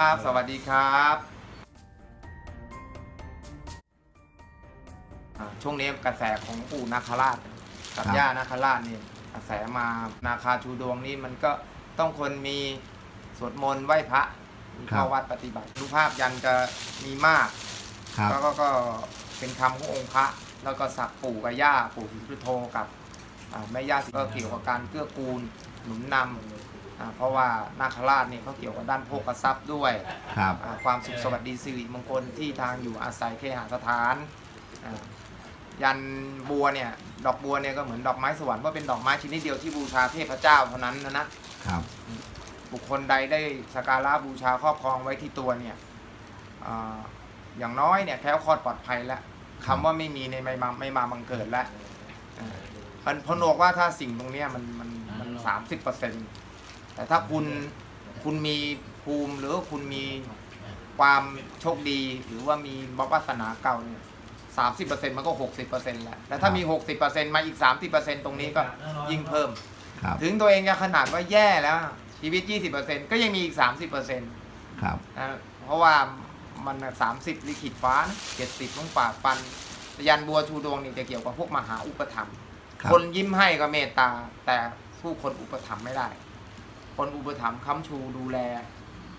ครับสวัสดีครับอ่าช่วงนี้กระแสของปู่นาคราชกับครับ ย่านาคราชนี่กระแสมานาคาชูดวงนี่มันก็ต้องคนมีสวดมนต์ไหว้พระมีเข้าวัดปฏิบัติรูปภาพยันจะมีมากครับ แล้วก็ก็เป็นคำขององค์พระ แล้วก็สักปู่กับย่าปู่ศรีสุโธกับอ่าแม่ย่าศรีก็เกี่ยวกับการเกื้อกูลหนุนนำ อ่าเพราะว่านาคราชนี่เขาเกี่ยวกับด้านโภคทรัพย์ด้วยครับ อ่าความสุขสวัสดีสิริมงคลที่ทางอยู่อาศัยเคหสถานอ่ายันบัวเนี่ยดอกบัวเนี่ยก็เหมือนดอกไม้สวรรค์ว่าเป็นดอกไม้ชนิดเดียวที่บูชาเทพเจ้าเท่านั้นนะนะครับ บุคคลใดได้สักการะบูชาครอบครองไว้ที่ตัวเนี่ยอาอย่างน้อยเนี่ยแคล้วคลอดปลอดภัยแล้วคำว่าไม่มีในไม่มาไม่มาบังเกิดแล้วอ่ามันพนวกว่าถ้าสิ่งตรงเนี้ยมันมันมันสามสิบเปอร์เซ็นต์ แต่ถ้าคุณคุณมีภูมิหรือว่าคุณมีความโชคดีหรือว่ามีบวาสนาเก่าเนี่ยสามสิบเปอร์เซ็นต์มันก็หกสิบเปอร์เซ็นต์แล้วแต่ถ้ามีหกสิบเปอร์เซ็นต์มาอีกสามสิบเปอร์เซ็นต์ตรงนี้ก็ยิ่งเพิ่ม ครับ ถึงตัวเองจะขนาดว่าแย่แล้วชีวิตยี่สิบเปอร์เซ็นต์ก็ยังมีอีกสามสิบเปอร์เซ็นต์ครับ นะเพราะว่ามันสามสิบลิขิตฟ้าเจ็ดสิบต้องป่าดฟันยันบัวชูดวงนี่จะเกี่ยวกับพวกมหาอุปถัมภ์ครับ คนยิ้มให้ก็เมตตาแต่ผู้คนอุปถัมภ์ไม่ได้ คนอุปถัมภ์ค้ำชูดูแล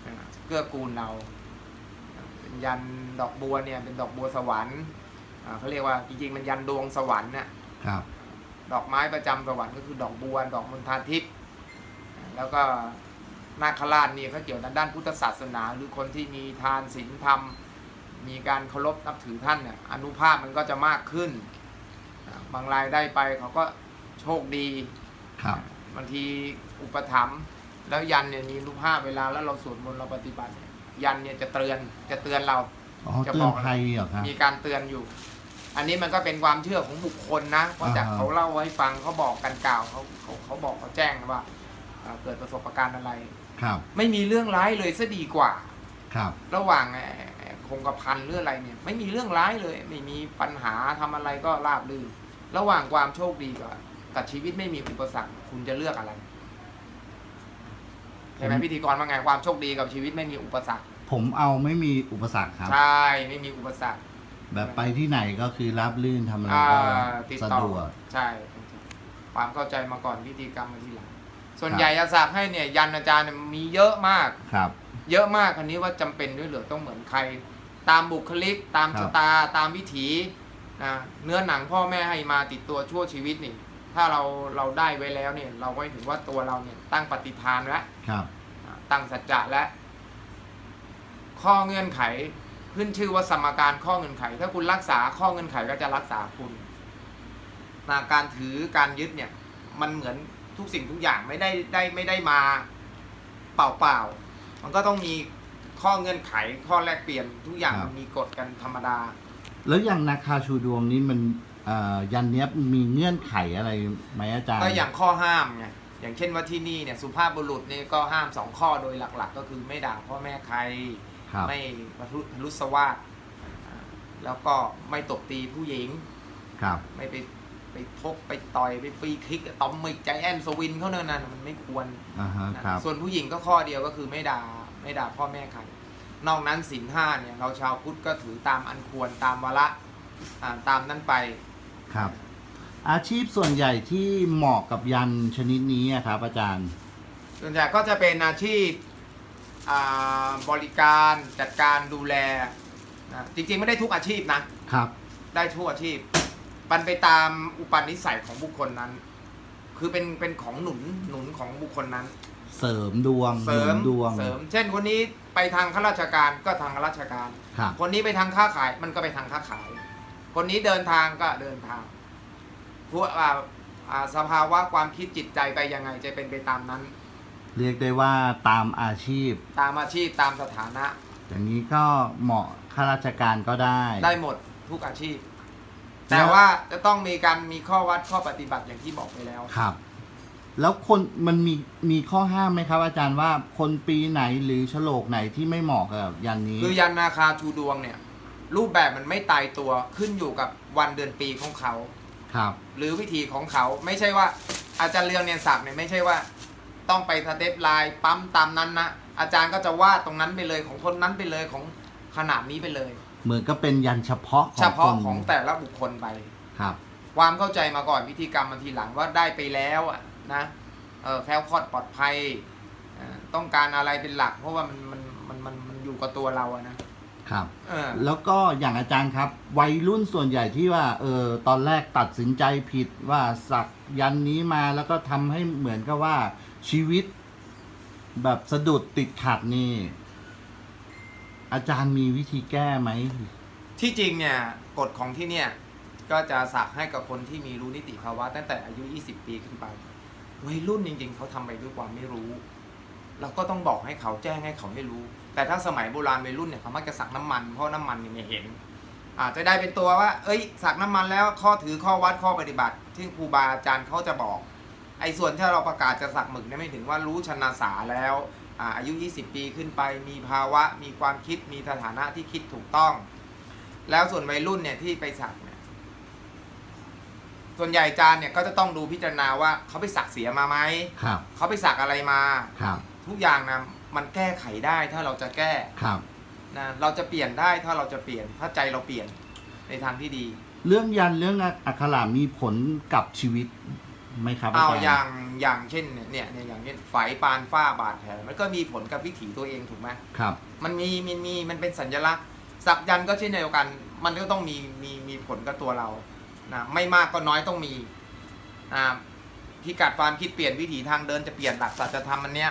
อ่าเกื้อกูลเรา เป็นยันดอกบัวเนี่ยเป็นดอกบัวสวรรค์อ่าเขาเรียกว่าจริงๆมันยันดวงสวรรค์น่ะครับดอกไม้ประจำสวรรค์ก็คือดอกบัวดอกมณฑาทิพย์แล้วก็นาคราชนี่เขาเกี่ยวกับด้านพุทธศาสนา หรือคนที่มีทานศีลธรรม มีการเคารพนับถือท่านเนี่ยอนุภาพมันก็จะมากขึ้นอ่าบางรายได้ไปเขาก็โชคดี ครับบางทีอุปถัมภ์ แล้วยันเนี่ยมีรูปภาพเวลาแล้วเราสวดมนต์เราปฏิบัติเนี่ยยันเนี่ยจะเตือนจะเตือนเรา อ๋อจะเตืบออนกภัยเหรอครับ มีการเตือนอยู่ อันนี้มันก็เป็นความเชื่อของบุคคลนะเพราะจากอ่าฮะเขาเล่าให้ฟังเขาบอกกันกล่าวเขาเขาเขาบอกเขาแจ้งว่าอ่าเกิดประสบการณ์อะไร ครับไม่มีเรื่องร้ายเลยซะดีกว่า ครับ ระหว่างไอ้ไอ้คงกระพันหรืออะไรเนี่ยไม่มีเรื่องร้ายเลย ไม่มีปัญหาทำอะไรก็ราบรื่นระหว่างความโชคดีกับกับชีวิตไม่มีอุปสรรคคุณจะเลือกอะไร ใช่ไหมผมพิธีกรว่าไงความโชคดีกับชีวิตไม่มีอุปสรรค ผมเอาไม่มีอุปสรรคครับ ใช่ไม่มีอุปสรรคแบบไปที่ไหนก็คือรับลื่นทำอะไรอ่าก็ติดสะต่อดวก ใช่ ความเข้าใจมาก่อนพิธีกรรมมาทีหลังส่วนครับ ใหญ่อาสักให้เนี่ยยันอาจารย์เนี่ยมีเยอะมาก ครับ เยอะมากคันนี้ว่าจำเป็นด้วยเหรือต้องเหมือนใคร ตามบุคลิก ตามครับชะตาตามวิถีนะเนื้อหนังพ่อแม่ให้มาติดตัวชั่วชีวิตนี่ ถ้าเราเราได้ไว้แล้วเนี่ย เราก็ถือว่าตัวเราเนี่ยตั้งปฏิทานแล้วครับอ่าตั้งสัจจะและข้อเงื่อนไขขึ้นชื่อว่าสมการข้อเงื่อนไข ถ้าคุณรักษาข้อเงื่อนไขก็จะรักษาคุณนะการถือการยึดเนี่ย มันเหมือนทุกสิ่งทุกอย่างไม่ได้ได้ไม่ได้มาเปล่าเปล่าๆมันก็ต้องมีข้อเงื่อนไข ข้อแลกเปลี่ยนทุกอย่างครับ มันมีกฎกันธรรมดา แล้วอย่างนาคาชูดวงนี้มันเอ่อ ยันเนี้ยมีเงื่อนไขอะไรไหมอาจารย์ ก็อย่างข้อห้ามไงอย่างเช่นว่าที่นี่เนี่ยสุภาพบุรุษเนี่ยก็ห้ามสองข้อโดยหลัก ๆ ก็คือไม่ด่าพ่อแม่ใครครับ ไม่ประทุษรุษวาสอ่าแล้วก็ไม่ตบตีผู้หญิง ครับ ไม่ไปไปทกไปต่อยไปฟรีคิกตอมมิกใจแอนสวินเขาเนี่ยนะมันไม่ควรอ่าฮะ นะครับส่วนผู้หญิงก็ข้อเดียวก็คือไม่ด่าไม่ด่าพ่อแม่ใครนอกนั้นศีลห้าเนี่ยเราชาวพุทธก็ถือตามอันควรตามวาระอ่าตามนั้นไป ครับ อาชีพส่วนใหญ่ที่เหมาะกับยันชนิดนี้อะครับ อาจารย์ ส่วนใหญ่ก็จะเป็นอาชีพอ่าบริการจัดการดูแลนะจริงๆไม่ได้ทุกอาชีพนะ ครับ ได้ทุกอาชีพ มันไปตามอุปนิสัยของบุคคลนั้น คือเป็นเป็นของหนุนหนุนของบุคคลนั้น เสริมดวงเสริหนุมนดวง เสริม เช่นคนนี้ไปทางข้าราชการก็ทางข้าราชการ ครับ คนนี้ไปทางค้าขายมันก็ไปทางค้าขาย คนนี้เดินทางก็เดินทางพวกอ่าอ่าสภาวะความคิดจิตใจไปยังไงจะเป็นไปตามนั้น เรียกได้ว่าตามอาชีพ ตามอาชีพตามสถานะ อย่างนี้ก็เหมาะข้าราชการก็ได้ ได้หมดทุกอาชีพแล้วแต่ว่าจะต้องมีการมีข้อวัดข้อปฏิบัติอย่างที่บอกไปแล้ว ครับ แล้วคนมันมีมีข้อห้ามไหมครับ อาจารย์ว่าคนปีไหนหรือฉลกไหนที่ไม่เหมาะกับยันนี้ คือยันนาคาชูดวงเนี่ย รูปแบบมันไม่ตายตัวขึ้นอยู่กับวันเดือนปีของเขา ครับ หรือวิธีของเขาไม่ใช่ว่า อาจารย์เรืองเนี่ยศักดิ์เนี่ยไม่ใช่ว่า ต้องไปสเต็ปไลน์ปั๊มตามนั้นนะอาจารย์ก็จะวาดตรงนั้นไปเลยของคนนั้นไปเลยของขนาดนี้ไปเลย เหมือนก็เป็นยันเฉพาะของเฉพาะคนของแต่ละบุคคลไป ครับ ความเข้าใจมาก่อนพิธีกรรมมาทีหลังว่าได้ไปแล้วอะนะเออแคล้วคลอดปลอดภัยเอ่อต้องการอะไรเป็นหลัก เพราะว่ามันมันมันมันมันอยู่กับตัวเราอะนะ ครับเออแล้วก็อย่างอาจารย์ครับ วัยรุ่นส่วนใหญ่ที่ว่าเออตอนแรกตัดสินใจผิดว่าสักยันนี้มาแล้วก็ทำให้เหมือนกับว่า ชีวิต แบบสะดุดติดขัดนี่ อาจารย์มีวิธีแก้ไหมที่จริงเนี่ยกฎของที่เนี่ยก็จะสักให้กับคนที่มีรู้นิติภาวะตั้งแต่อายุ 20 ปีขึ้นไปวัยรุ่นจริง ๆเขาทำไปด้วยความไม่รู้ เราก็ต้องบอกให้เขาแจ้งให้เขาให้รู้ แต่ถ้าสมัยโบราณวัยรุ่นเนี่ยเขามักจะสักน้ำมันเพราะน้ำมันเนี่ยไม่เห็น อาจจะได้เป็นตัวว่า เอ้ย สักน้ำมันแล้วข้อถือข้อวัดข้อปฏิบัติ ที่ครูบาอาจารย์เขาจะบอก ไอ้ส่วนที่เราประกาศจะสักหมึกเนี่ยไม่ถึงว่ารู้ชนะสาแล้วอาอายุ 20 ปีขึ้นไปมีภาวะมีความคิดมีสถานะที่คิดถูกต้อง แล้วส่วนวัยรุ่นเนี่ยที่ไปสักเนี่ยส่วนใหญ่อาจารย์เนี่ยก็จะต้องดูพิจารณาว่าเขาไปสักเสียมาไหมครับเขาไปสักอะไรมาครับทุกอย่างนะ มันแก้ไขได้ถ้าเราจะแก้ครับ นะเราจะเปลี่ยนได้ถ้าเราจะเปลี่ยน ถ้าใจเราเปลี่ยนในทางที่ดีเรื่องยันเรื่องอักขระมีผลกับชีวิตไหมครับอาเอาจารย์อย่างอย่างเช่นเนี่ยเนี่ยเนี่ยอย่างเช่นไฝปานฝ้าบาดแผลมันก็มีผลกับวิถีตัวเองถูกไหมครับ มันมีมันมีมันเป็นสัญลักษณ์สักยันต์ก็เช่นเดียวกัน มันก็ต้องมีมีมีผลกับตัวเรานะไม่มากก็น้อยต้องมีอ่าพิกัดความคิดเปลี่ยนวิถีทางเดินจะเปลี่ยนหลักสัจธรรมอันเนี้ย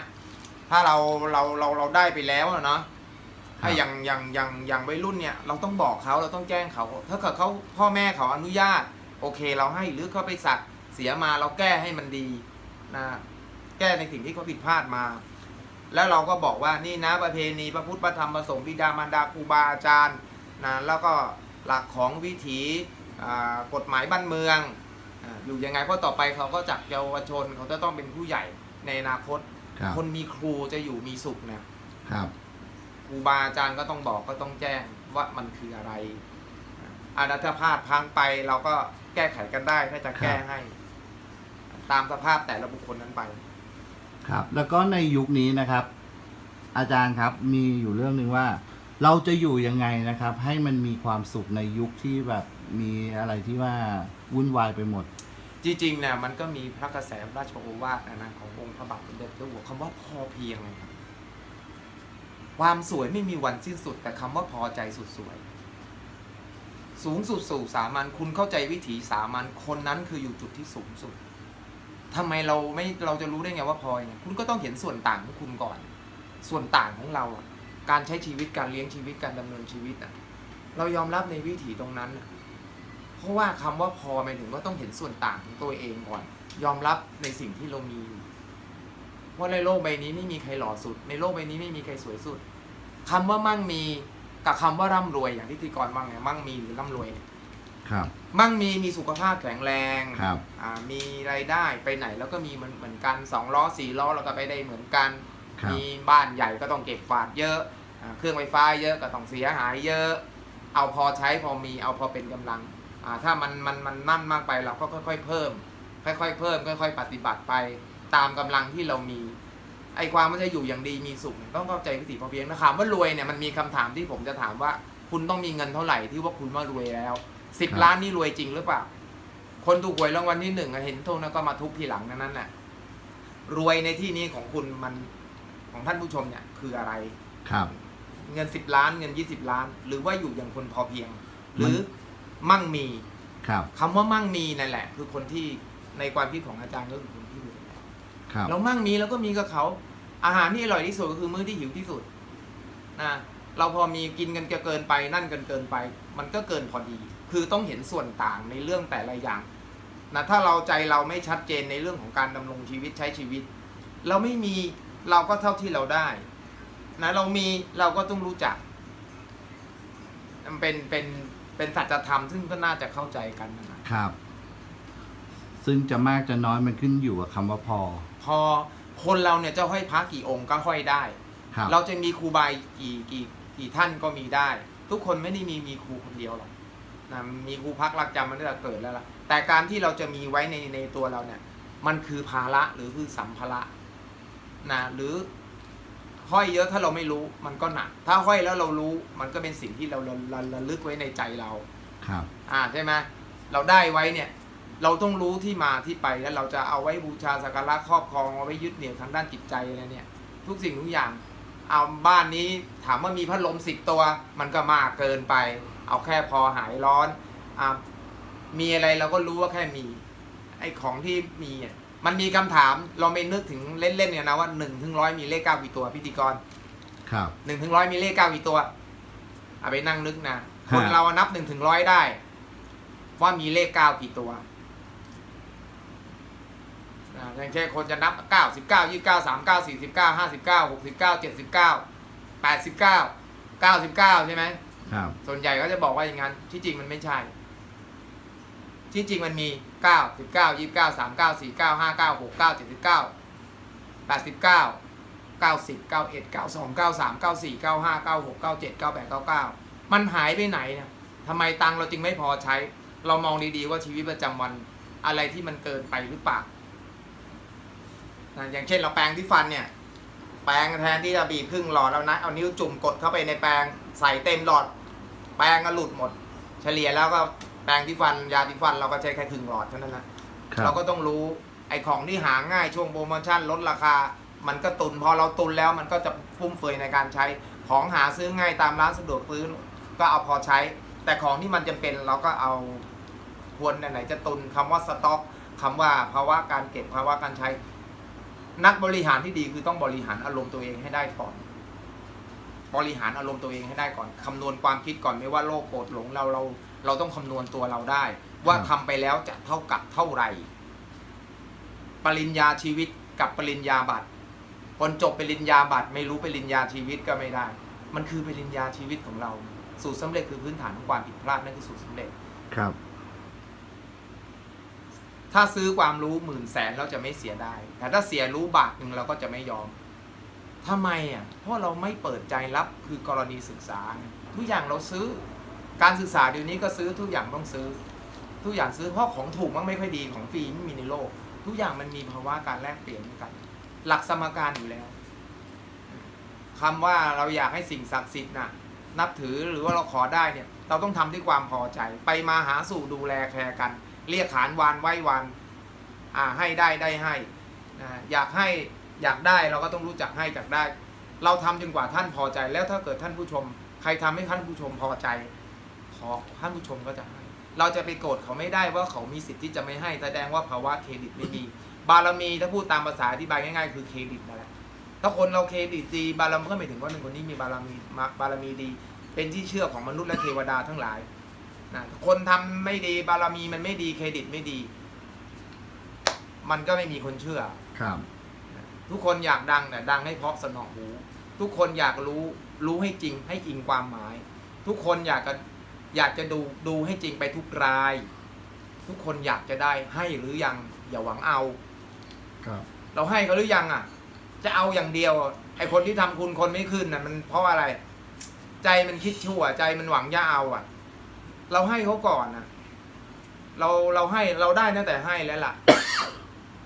ถ้าเราเราเราเราได้ไปแล้วอะเนาะถ้าอย่างอย่างอย่างอย่างวัยรุ่นเนี่ยเราต้องบอกเขาเราต้องแจ้งเขา ถ้าเกิดเขาพ่อแม่เขาอนุญาต โอเคเราให้หรือเขาไปสักเสียมาเราแก้ให้มันดีนะแก้ในสิ่งที่เขาผิดพลาดมา แล้วเราก็บอกว่านี่นะประเพณีพระพุทธพระธรรมพระสงฆ์บิดามารดาครูบาอาจารย์นะแล้วก็หลักของวิถีอ่ากฎหมายบ้านเมืองอ่าอยู่ยังไงเพราะต่อไปเขาก็จากเยาวชนเขาจะต้องเป็นผู้ใหญ่ในอนาคต ครับ คนมีครูจะอยู่มีสุขเนี่ยครับ ครูบาอาจารย์ก็ต้องบอกก็ต้องแจ้งว่ามันคืออะไรอาณาถ้าพลาดพังไปเราก็แก้ไขกันได้ถ้าจะแก้ให้ ตามสภาพแต่ละบุคคลนั้นไป ครับ แล้วก็ในยุคนี้นะครับ อาจารย์ครับมีอยู่เรื่องหนึ่งว่า เราจะอยู่ยังไงนะครับ ให้มันมีความสุขในยุคที่แบบมีอะไรที่ว่าวุ่นวายไปหมด จริงๆเนี่ยมันก็มีพระกระแสพระราชโอวาทนะนะขององค์พระบาทสมเด็จพระเจ้าอยู่หัวคำว่าพอเพียงนะครับความสวยไม่มีวันสิ้นสุด แต่คำว่าพอใจสุดสวย สูงสุดสู่สามัญคุณเข้าใจวิถีสามัญคนนั้นคืออยู่จุดที่สูงสุดทำไมเราไม่เราจะรู้ได้ไงว่าพอยังไงคุณก็ต้องเห็นส่วนต่างของคุณก่อน ส่วนต่างของเราอะการใช้ชีวิตการเลี้ยงชีวิตการดำเนินชีวิตอะเรายอมรับในวิถีตรงนั้นอะ เพราะว่าคำว่าพอหมายถึงว่าต้องเห็นส่วนต่างของตัวเองก่อน ยอมรับในสิ่งที่เรามีอยู่ว่าในโลกใบนี้ไม่มีใครหล่อสุด ในโลกใบนี้ไม่มีใครสวยสุดคำว่ามั่งมีกับคำว่าร่ำรวยอย่างที่ที่ก่อนว่าไงมั่งมีหรือร่ำรวยเนี่ยครับมั่งมีมีสุขภาพแข็งแรงครับอ่ามีรายได้ไปไหนแล้วก็มีเหมือนเหมือนกันสองล้อสี่ล้อเราก็ไปได้เหมือนกันครับมีบ้านใหญ่ก็ต้องเก็บฝาดเยอะอ่าเครื่องไฟฟ้าเยอะก็ต้องเสียหายเยอะ เอาพอใช้พอมีเอาพอเป็นกำลังอ่า ถ้ามันมันมันนั่นมากไปเราก็ค่อย ๆ เพิ่ม ค่อย ๆ เพิ่ม ค่อย ๆ ปฏิบัติไปตามกำลังที่เรามี ไอ้ความไม่ใช่อยู่อย่างดีมีสุขเนี่ยต้องเข้าใจวิถีพอเพียงนะถามว่ารวยเนี่ยมันมีคำถามที่ผมจะถามว่า คุณต้องมีเงินเท่าไหร่ที่ว่าคุณว่ารวยแล้วสิบครับล้านนี่รวยจริงหรือเปล่าคนถูกหวยรางวัลที่หนึ่งอะเห็นโทษแล้วก็มาทุบทีหลังนั้นนั่นแหละรวยในที่นี้ของคุณมันของท่านผู้ชมเนี่ยคืออะไรครับ เงินสิบล้านเงินยี่สิบล้าน หรือว่าอยู่อย่างคนพอเพียง หรือ มั่งมีครับ คำว่ามั่งมีนั่นแหละ คือคนที่ในความคิดของอาจารย์ก็คือคนที่รวยครับเรามั่งมีแล้วก็มีกับเขา อาหารที่อร่อยที่สุดก็คือมื้อที่หิวที่สุดนะเราพอมีกินกันจะเกินไปนั่นกันเกินไป มันก็เกินพอดี คือต้องเห็นส่วนต่างในเรื่องแต่ละอย่างนะถ้าเราใจเราไม่ชัดเจนในเรื่องของการดำรงชีวิตใช้ชีวิต เราไม่มีเราก็เท่าที่เราได้นะเรามีเราก็ต้องรู้จักมันเป็นเป็น เป็นสัจธรรมซึ่งก็น่าจะเข้าใจกันนะครับ ซึ่งจะมากจะน้อยมันขึ้นอยู่กับคำว่าพอ พอคนเราเนี่ยจะห้อยพระกี่องค์ก็ห้อยได้ ครับ เราจะมีครูบากี่กี่กี่ท่านก็มีได้ ทุกคนไม่ได้มีมีครูคนเดียวหรอกนะมีครูพักรักจำมันตั้งแต่เกิดแล้วล่ะแต่การที่เราจะมีไว้ในในตัวเราเนี่ย มันคือภาระหรือคือสัมภาระนะหรือ ห้อยเยอะถ้าเราไม่รู้มันก็หนัก ถ้าห้อยแล้วเรารู้มันก็เป็นสิ่งที่เราระระระลึกไว้ในใจเรา ครับ อ่าใช่ไหมเราได้ไว้เนี่ย เราต้องรู้ที่มาที่ไปแล้วเราจะเอาไว้บูชาสักการะครอบครองเอาไว้ยึดเหนี่ยวทางด้านจิตใจอะไรเนี่ย ทุกสิ่งทุกอย่าง เอาบ้านนี้ถามว่ามีพัดลมสิบตัว มันก็มากเกินไป เอาแค่พอหายร้อนอ่ามีอะไรเราก็รู้ว่าแค่มี ไอ้ของที่มีอะ มันมีคำถามเราไม่นึกถึงเล่นๆเนี่ยนะว่าหนึ่งถึงร้อยมีเลขเก้ากี่ตัวพิธีกรครับ หนึ่งถึงร้อยมีเลขเก้ากี่ตัวเอาไปนั่งนึกนะฮะคนเรานับหนึ่งถึงร้อยได้ ว่ามีเลขเก้ากี่ตัวอ่าอย่างเช่นคนจะนับเก้าสิบเก้ายี่สิบเก้าสามเก้าสี่สิบเก้าห้าสิบเก้าหกสิบเก้าเจ็ดสิบเก้าแปดสิบเก้าเก้าสิบเก้าใช่ไหมครับ ส่วนใหญ่ก็จะบอกว่าอย่างนั้นที่จริงมันไม่ใช่ ที่จริงมันมีเก้าสิบเก้ายี่สิบเก้าสามเก้าสี่เก้าห้าเก้าหกเก้าเจ็ดสิบเก้าแปดสิบเก้าเก้าสิบเก้าเอ็ดเก้าสองเก้าสามเก้าสี่เก้าห้าเก้าหกเก้าเจ็ดเก้าแปดเก้าเก้ามันหายไปไหนเนี่ยทำไมตังเราจึงไม่พอใช้ เรามองดีๆว่าชีวิตประจำวันอะไรที่มันเกินไปหรือเปล่านะอย่างเช่นเราแปรงที่ฟันเนี่ย แปรงแทนที่จะบีบครึ่งหลอดแล้วนะเอานิ้วจุ่มกดเข้าไปในแปรงใส่เต็มหลอด แปรงก็หลุดหมด เฉลี่ยแล้วก็ แปรงที่ฟันยาที่ฟันเราก็ใช้แค่ครึ่งหลอดเท่านั้นนะครัเราบก็ต้องรู้ไอ้ของที่หาง่ายช่วงโปรโมชั่นลดราคา มันก็ตุนพอเราตุนแล้วมันก็จะฟุ่มเฟือยในการใช้ของหาซื้อง่ายตามร้านสะดวกซื้อก็เอาพอใช้ แต่ของที่มันจำเป็นเราก็เอาควรไหนๆจะตุนคำว่าสต็อกคำว่าภาวะการเก็บภาวะการใช้ นักบริหารที่ดีคือต้องบริหารอารมณ์ตัวเองให้ได้ก่อน บริหารอารมณ์ตัวเองให้ได้ก่อนคำนวณความคิดก่อนไม่ว่าโลภโกรธหลงเราเรา เราต้องคำนวณตัวเราได้ ว่าทำไปแล้วจะเท่ากับเท่าไหร่ปริญญาชีวิตกับปริญญาบัตรคนจบปริญญาบัตรไม่รู้ปริญญาชีวิตก็ไม่ได้ มันคือปริญญาชีวิตของเรา สูตรสำเร็จคือพื้นฐานของความผิดพลาดนั่นคือสูตรสำเร็จครับ ถ้าซื้อความรู้หมื่นแสนเราจะไม่เสียได้ แต่ถ้าเสียรู้บาทหนึ่งเราก็จะไม่ยอมทำไมอะเพราะเราไม่เปิดใจรับคือกรณีศึกษาไงทุกอย่างเราซื้อ การศึกษาเดี๋ยวนี้ก็ซื้อทุกอย่างต้องซื้อ ทุกอย่างซื้อเพราะของถูกมันไม่ค่อยดีของฟรีไม่มีในโลก ทุกอย่างมันมีภาวะการแลกเปลี่ยนกัน หลักสมการอยู่แล้วคำว่าเราอยากให้สิ่งศักดิ์สิทธิ์น่ะนับถือหรือว่าเราขอได้เนี่ย เราต้องทำด้วยความพอใจ ไปมาหาสู่ดูแลแคร์กัน เรียกขานวานไหว้วานอ่าให้ได้ได้ให้นะอยากให้อยากได้เราก็ต้องรู้จักให้จากได้ เราทำจนกว่าท่านพอใจแล้วถ้าเกิดท่านผู้ชม ใครทำให้ท่านผู้ชมพอใจ อท่านผู้ชมก็จะให้ เราจะไปโกรธเขาไม่ได้ว่าเขามีสิทธิ์ที่จะไม่ให้แสดงว่าภาวะเครดิตไม่มีบารมีถ้าพูดตามภาษาอธิบายง่ายๆ คือเครดิตนั่นแหละถ้าคนเราเครดิตดีบารมีก็หมายถึงว่าหนึ่งคนนี้มีบารมีมาบารมีดี เป็นที่เชื่อของมนุษย์และเทวดาทั้งหลายนะคนทำไม่ดีบารมีมันไม่ดีเครดิตไม่ดี มันก็ไม่มีคนเชื่อครับ ทุกคนอยากดังแต่ดังให้เพราะสนองหู ทุกคนอยากรู้รู้ให้จริงให้อิงความหมาย ทุกคนอยากจะ อยากจะดูดูให้จริงไปทุกราย ทุกคนอยากจะได้ให้หรือยังอย่าหวังเอา ครับ เราให้เขาหรือยังอะ จะเอาอย่างเดียว ไอ้คนที่ทำคุณคนไม่ขึ้นน่ะ มันเพราะอะไร ใจมันคิดชั่ว ใจมันหวังจะเอาอะ เราให้เขาก่อนนะเราเราให้เราได้ตั้งแต่ให้แล้วล่ะ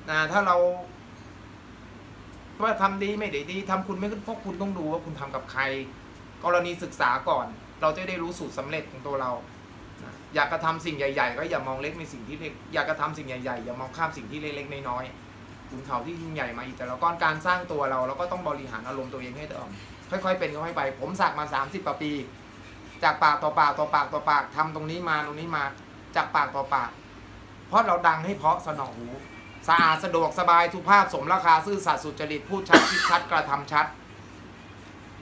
นะถ้าเราว่าทำดีไม่ได้ดีทำคุณไม่ขึ้นเพราะคุณต้องดูว่าคุณทำกับใคร กรณีศึกษาก่อน เราจะได้รู้สูตรสำเร็จของตัวเรา อยากกระทำสิ่งใหญ่ ๆ ก็อย่ามองเล็กในสิ่งที่เล็ก อยากกระทำสิ่งใหญ่ๆ อย่ามองข้ามสิ่งที่เล็กๆน้อยๆขุนเขาที่ยิ่งใหญ่มาอีกแต่ละก้อนการสร้างตัวเราเราก็ต้องบริหารอารมณ์ตัวเองให้ได้ค่อยๆเป็นค่อยๆไป ผมสักมา 30กว่าปี จากปากต่อปากต่อปากต่อปากทำตรงนี้มาตรงนี้มา จากปากต่อปาก เพราะเราดังให้เพาะสนองหู สะอาดสะดวกสบายสุภาพสมราคาซื่อสัตย์สุจริตพูดชัดคิดชัดกระทำชัด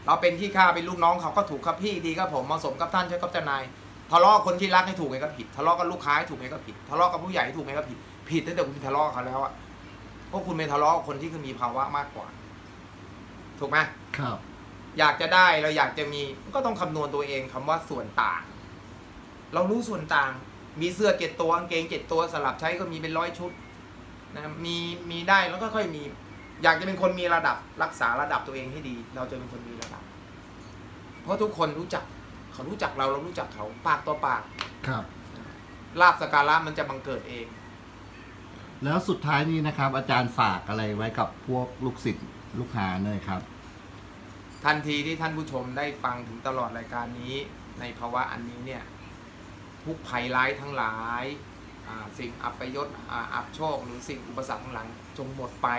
เราเป็นที่ข้าเป็นลูกน้องเขาก็ถูกครับพี่ดีครับผมเหมาะสมกับท่านใช่ครับเจ้านายทะเลาะกับคนที่รักให้ถูกไงก็ผิดทะเลาะกับลูกค้าให้ถูกไงก็ผิดทะเลาะกับผู้ใหญ่ให้ถูกไงก็ผิดผิดตั้งแต่คุณทะเลาะกับเขาแล้วอะเพราะคุณไปทะเลาะกับคนที่คือมีภาวะมากกว่า ถูกไหมครับ อยากจะได้เราอยากจะมีก็ต้องคำนวณตัวเองคำว่าส่วนต่าง เรารู้ส่วนต่าง มีเสื้อเจ็ดตัวกางเกงเจ็ดตัวสลับใช้ก็มีเป็นร้อยชุดนะมีมีได้แล้วก็ค่อยมี อยากจะเป็นคนมีระดับรักษาระดับตัวเองให้ดี เราจะเป็นคนมีระดับ เพราะทุกคนรู้จัก เขารู้จักเราเรารู้จักเขา ปากต่อปากครับ ลาบสกการะมันจะบังเกิดเอง แล้วสุดท้ายนี้นะครับ อาจารย์ฝากอะไรไว้กับพวกลูกศิษย์ลูกหาหน่อยครับ ทันทีที่ท่านผู้ชมได้ฟังถึงตลอดรายการนี้ ในภาวะอันนี้เนี่ยทุกภัยร้ายทั้งหลายอ่าสิ่งอัปยศอ่าอับโชค หรือสิ่งอุปสรรคทั้งหลังจงหมดไป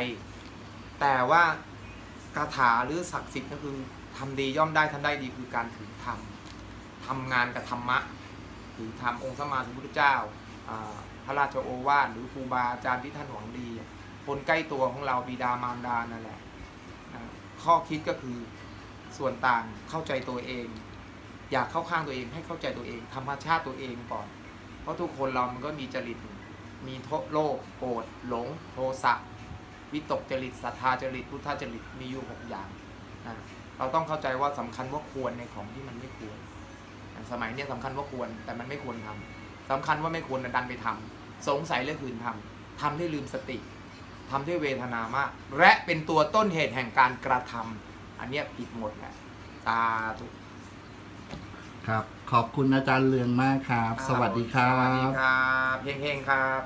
แต่ว่ากาถาหรือศักดิ์สิทธิ์ก็คือทำดีย่อมได้ทำได้ดีคือการถือธรรมทำงานกับธรรมะถือธรรมองค์สมมาสมพุทธเจ้าพระราชโอวาทหรือครูบาอาจารย์ที่ท่านหวังดี คนใกล้ตัวของเราบิดามารดานั่นแหละข้อคิดก็คือส่วนต่างเข้าใจตัวเอง อยากเข้าข้างตัวเองให้เข้าใจตัวเอง ธรรมชาติตัวเองก่อน เพราะทุกคนเรามันก็มีจริตมีโทโลภโกรธหลงโทสะ วิตกจริตศรัทธาจริตพุทธจริตมีอยู่หกอย่างนะเราต้องเข้าใจว่าสำคัญว่าควรในของที่มันไม่ควรอย่างสมัยเนี้ยสำคัญว่าควรแต่มันไม่ควรทำสำคัญว่าไม่ควรแต่ดันไปทำสงสัยเรื่องอื่นทำทำได้ลืมสติทำด้วยเวทนามาก และเป็นตัวต้นเหตุแห่งการกระทำอันเนี้ยผิดหมดแหละสาธุครับ ขอบคุณอาจารย์เรืองมากครับ สวัสดีครัสวัสดีบครับเฮงๆครับ